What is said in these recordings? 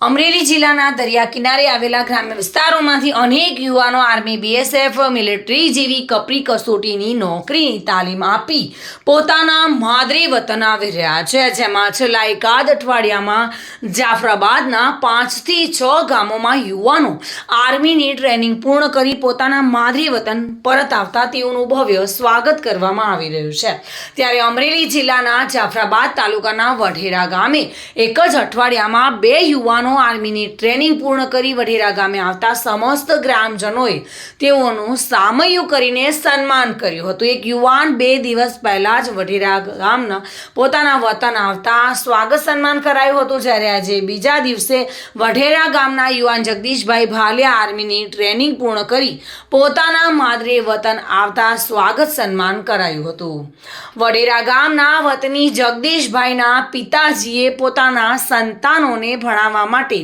અમરેલી જિલ્લાના દરિયા કિનારે આવેલા ગ્રામ્ય વિસ્તારોમાંથી અનેક યુવાનો આર્મી, બીએસએફ, મિલિટરી જેવી કપરી કસોટીની નોકરીની તાલીમ આપી પોતાના માદરે વતન આવી રહ્યા છે, જેમાં છેલ્લા એકાદ અઠવાડિયામાં જાફરાબાદના પાંચથી છ ગામોમાં યુવાનો આર્મીની ટ્રેનિંગ પૂર્ણ કરી પોતાના માદરે વતન પરત આવતા તેઓનું ભવ્ય સ્વાગત કરવામાં આવી રહ્યું છે. ત્યારે અમરેલી જિલ્લાના જાફરાબાદ તાલુકાના વઢેરા ગામે એક જ અઠવાડિયામાં બે યુવાનો આર્મીની ટ્રેનિંગ પૂર્ણ કરી વઢેરા ગામે આવતા સમસ્ત ગ્રામજનોએ તેઓનું સામયું કરીને સન્માન કર્યું હતું. એક યુવાન બે દિવસ પહેલાં જ વઢેરા ગામના પોતાના વતન આવતા સ્વાગત સન્માન કરાયું હતું. જ્યારે આજે બીજા દિવસે વઢેરા ગામના યુવાન જગદીશભાઈ ભાલિયા આર્મીની ટ્રેનિંગ પૂર્ણ કરી પોતાના માદરે વતન આવતા સ્વાગત સન્માન કરાયું હતું. વડેરા ગામના વતની જગદીશભાઈના પિતાજીએ પોતાના સંતાનોને ભણાવવા માટે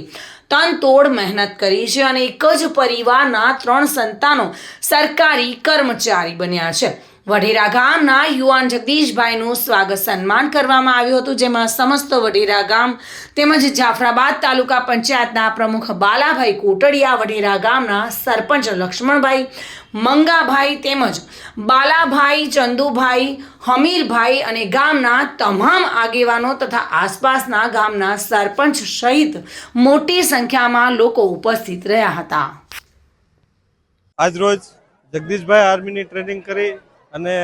તનતોડ મહેનત કરી છે અને એક જ પરિવારના ત્રણ સંતાનો સરકારી કર્મચારી બન્યા છે. વઢેરા ગામના યુવાન જગદીશભાઈનું સ્વાગત સન્માન કરવામાં આવ્યું હતું, જેમાં સમસ્ત વઢેરા ગામ તેમજ જાફરાબાદ તાલુકા પંચાયતના પ્રમુખ બાલાભાઈ કોટડિયા વઢેરા ગામના સરપંચ લક્ષ્મણભાઈ મંગાભાઈ તેમજ બાલાભાઈ ચંદુભાઈ, હમીરભાઈ અને ગામના તમામ આગેવાનો તથા આસપાસના ગામના સરપંચ સહિત મોટી સંખ્યામાં લોકો ઉપસ્થિત રહ્યા હતા. આજરોજ જગદીશભાઈ આર્મીની ટ્રેનિંગ કરી અને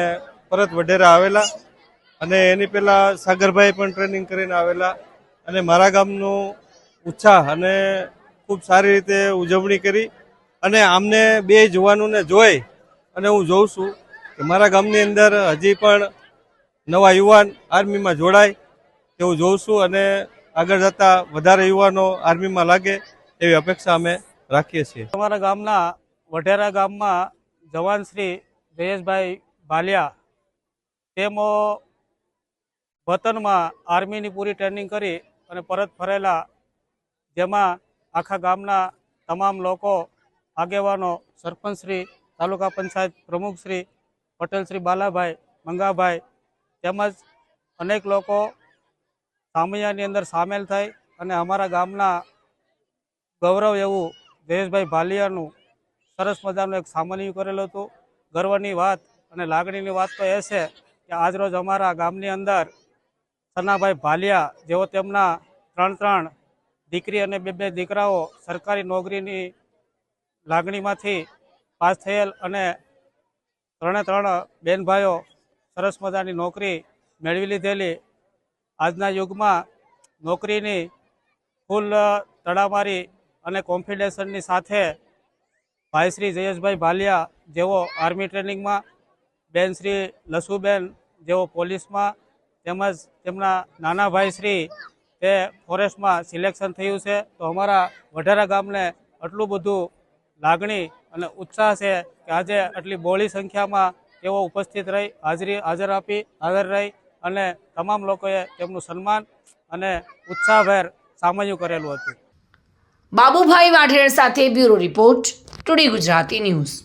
પરત વઢેરા આવેલા અને એની પહેલાં સાગરભાઈ પણ ટ્રેનિંગ કરીને આવેલા અને મારા ગામનું ઉત્સાહ અને ખૂબ સારી રીતે ઉજવણી કરી અને આમને બે જુવાનોને જોઈ અને હું જોઉં છું કે મારા ગામની અંદર હજી પણ નવા યુવાન આર્મીમાં જોડાય એવું જોઉં છું અને આગળ જતા વધારે યુવાનો આર્મીમાં લાગે એવી અપેક્ષા અમે રાખીએ છીએ. અમારા ગામના વઢેરા ગામમાં જવાન શ્રી જયેશભાઈ ભાલિયા તેમો વતનમાં આર્મીની પૂરી ટ્રેનિંગ કરી અને પરત ફરેલા, જેમાં આખા ગામના તમામ લોકો, આગેવાનો સરપંચશ્રી તાલુકા પંચાયત પ્રમુખશ્રી પટેલશ્રી બાલાભાઈ, મંગાભાઈ તેમજ અનેક લોકો સામૈયાની અંદર સામેલ થઈ અને અમારા ગામના ગૌરવ એવું જયેશભાઈ ભાલિયાનું સરસ મજાનું એક સામાન્ય કરેલું હતું. ગર્વની વાત અને લાગણીની વાત તો એ છે કે આજરોજ અમારા ગામની અંદર સનાભાઈ ભાલિયા જેઓ તેમના ત્રણ ત્રણ દીકરી અને બે બે દીકરાઓ સરકારી નોકરીની લાગણીમાંથી પાસ થયેલ અને ત્રણે ત્રણ બેનભાઈઓ સરસ મજાની નોકરી મેળવી લીધેલી. આજના યુગમાં નોકરીની ફૂલ તડામારી અને કોન્ફિડન્સની સાથે ભાઈ શ્રી જયેશભાઈ ભાલિયા જેઓ આર્મી ટ્રેનિંગમાં બેન શ્રી લસુબેન જેઓ પોલીસમાં તેમજ તેમના નાના ભાઈ શ્રી તે ફોરેસ્ટમાં સિલેક્શન થયું છે, તો અમારા વઢારા ગામને આટલું બધું લાગણી અને ઉત્સાહ છે કે આજે આટલી બહોળી સંખ્યામાં તેઓ ઉપસ્થિત રહી, હાજરી, હાજર આપી, હાજર રહી અને તમામ લોકોએ તેમનું સન્માન અને ઉત્સાહભેર સામયું કરેલું હતું. બાબુભાઈ વાઢેર સાથે bureau report, today Gujarati news.